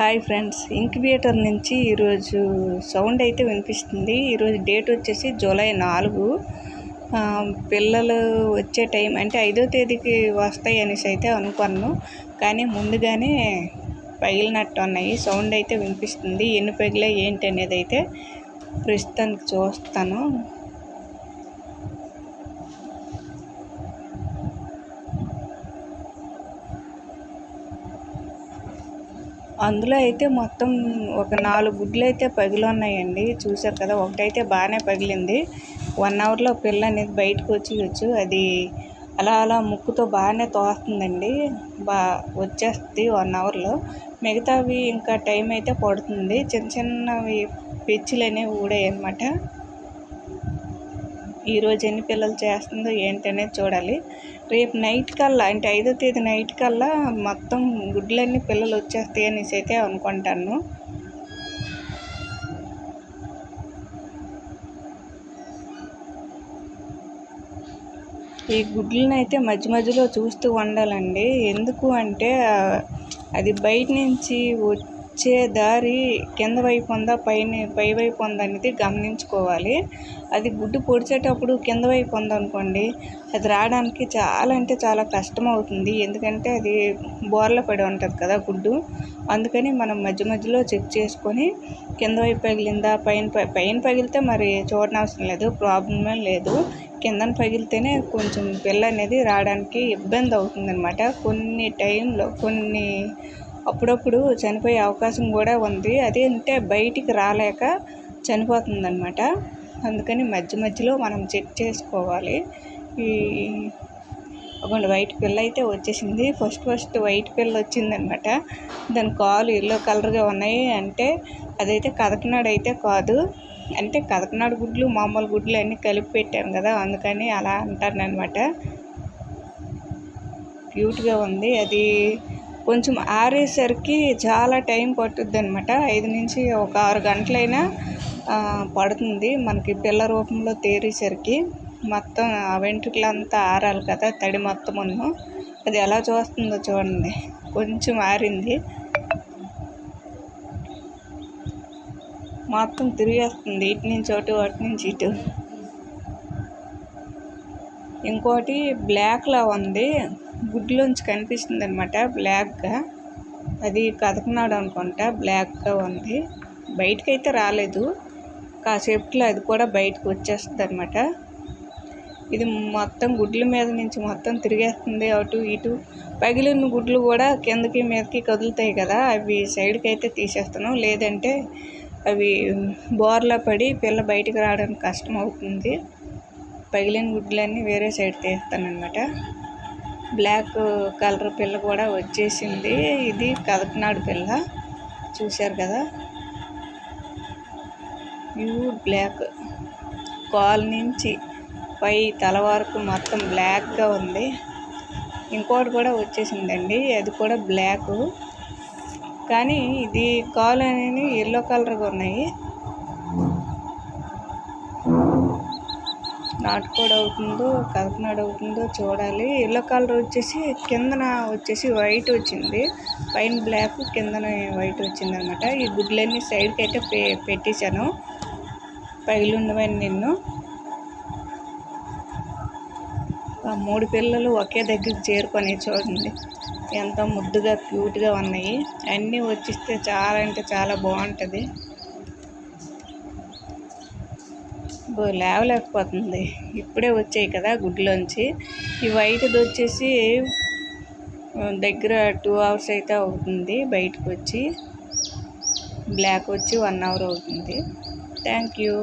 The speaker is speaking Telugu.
Hi friends. ఇంక్యుబేటర్ నుంచి ఈరోజు సౌండ్ అయితే వినిపిస్తుంది. ఈరోజు డేట్ వచ్చేసి జూలై నాలుగు. పిల్లలు వచ్చే టైం అంటే ఐదో తేదీకి వస్తాయి అనేసి అయితే అనుకున్నాను కానీ ముందుగానే పగిలినట్టు ఉన్నాయి. సౌండ్ అయితే వినిపిస్తుంది. ఎన్ని పగిలే ఏంటి అనేది అయితే ప్రస్తుతానికి చూస్తాను. అందులో అయితే మొత్తం ఒక నాలుగు గుడ్లు అయితే పగిలి ఉన్నాయండి చూసారు కదా ఒకటైతే బాగానే పగిలింది. వన్ అవర్లో పిల్ల అనేది బయటకు వచ్చేయచ్చు అది అలా అలా ముక్కుతో బాగానే తోస్తుందండి. బా వచ్చేస్తుంది వన్ అవర్లో మిగతావి ఇంకా టైం అయితే పడుతుంది. చిన్న చిన్నవి పెచ్చులు అనేవి ఊడాయి అనమాట ఈరోజు ఎన్ని పిల్లలు చేస్తుందో ఏంటనేది చూడాలి. రేపు నైట్ కల్లా అంటే ఐదో తేదీ నైట్ కల్లా మొత్తం గుడ్లన్నీ పిల్లలు వచ్చేస్తాయి అనేసి అయితే అనుకుంటాను. ఈ గుడ్లను అయితే మధ్య మధ్యలో చూస్తూ ఉండాలండి. ఎందుకు అంటే అది బయట నుంచి వచ్చే దారి కింద వైపు ఉందా పైన పై వైపు ఉందా అనేది గమనించుకోవాలి. అది గుడ్డు పొడిచేటప్పుడు కింద వైపు ఉందనుకోండి అది రావడానికి చాలా అంటే చాలా కష్టం అవుతుంది ఎందుకంటే అది బోర్ల పడి ఉంటుంది కదా గుడ్డు. అందుకని మనం మధ్య మధ్యలో చెక్ చేసుకొని కింద వైపు పగిలిందా పైన పైన పగిలితే మరి చూడనవసరం లేదు ప్రాబ్లమే లేదు. కిందన పగిలితేనే కొంచెం పిల్ల అనేది రావడానికి ఇబ్బంది అవుతుందన్నమాట. కొన్ని టైంలో కొన్ని అప్పుడప్పుడు చనిపోయే అవకాశం కూడా ఉంది. అదేంటే బయటికి రాలేక చనిపోతుందన్నమాట. అందుకని మధ్య మధ్యలో మనం చెక్ చేసుకోవాలి. ఈ ఒక వైట్ పిల్ల అయితే వచ్చేసింది. ఫస్ట్ ఫస్ట్ వైట్ పిల్ల వచ్చిందనమాట దాని కాలు ఎల్లో కలర్గా ఉన్నాయి అంటే అదైతే కథకనాడు అయితే కాదు. అంటే కథకనాడు గుడ్లు మామూలు గుడ్లు అన్నీ కలిపి పెట్టాను కదా అందుకని అలా అంటారనమాట క్యూట్గా ఉంది. అది కొంచెం ఆరేసరికి చాలా టైం పట్టుద్ది అనమాట ఐదు నుంచి ఒక ఆరు గంటలైనా పడుతుంది మనకి పిల్ల రూపంలో తేరేసరికి. మొత్తం ఆ వెంట్రుకలంతా ఆరాలి కదా తడి మొత్తం ఉన్న. అది ఎలా చూస్తుందో చూడండి. కొంచెం ఆరింది. మొత్తం తిరిగేస్తుంది. ఇటు నుంచి అటు అటు నుంచి ఇటు. ఇంకోటి బ్లాక్లా ఉంది. గుడ్లోంచి కనిపిస్తుంది అనమాట బ్లాక్గా. అది కథకనాడు అనుకుంటా బ్లాక్గా ఉంది. బయటకైతే రాలేదు. కాసేపట్లో అది కూడా బయటకు వచ్చేస్తుంది అనమాట ఇది మొత్తం గుడ్ల మీద నుంచి మొత్తం తిరిగేస్తుంది అటు ఇటు. పగిలిన గుడ్లు కూడా కిందకి మీదకి కదులుతాయి కదా అవి సైడ్కి అయితే తీసేస్తాను లేదంటే అవి బోర్లా పడి పిల్ల బయటికి రావడానికి కష్టం అవుతుంది. పగిలిన గుడ్లన్నీ వేరే సైడ్ తీస్తానమాట బ్లాక్ కలర్ పిల్ల కూడా వచ్చేసింది. ఇది కదకనాడు పిల్ల. చూశారు కదా? Pure black. కాల్ నుంచి పై తల వరకు మొత్తం బ్లాక్గా ఉంది. ఇంకోటి కూడా వచ్చేసిందండి. అది కూడా బ్లాక్. కానీ ఇది కాల్ అనేది ఎల్లో కలర్గా ఉన్నాయి. నాటుకోడి అవుతుందో కదకనాడు అవుతుందో చూడాలి. ఎల్లో కలర్ వచ్చేసి కిందన వచ్చేసి వైట్ వచ్చింది. పైన బ్లాక్ కిందన వైట్ వచ్చింది అనమాట ఈ గుడ్లన్నీ సైడ్కి అయితే పె పెట్టేశాను. పగిలిన్నవని నిన్ను. ఆ మూడు పిల్లలు ఒకే దగ్గరికి చేరుకొని చూడండి. ఎంతో ముద్దుగా క్యూట్గా ఉన్నాయి. అన్నీ వచ్చిస్తే చాలా అంటే చాలా బాగుంటుంది. లేవలేకపోతుంది. ఇప్పుడే వచ్చాయి కదా గుడ్లోంచి. ఈ వైట్ది వచ్చేసి దగ్గర టూ అవర్స్ అయితే అవుతుంది బయటకు వచ్చి బ్లాక్ వచ్చి వన్ అవర్ అవుతుంది. Thank you.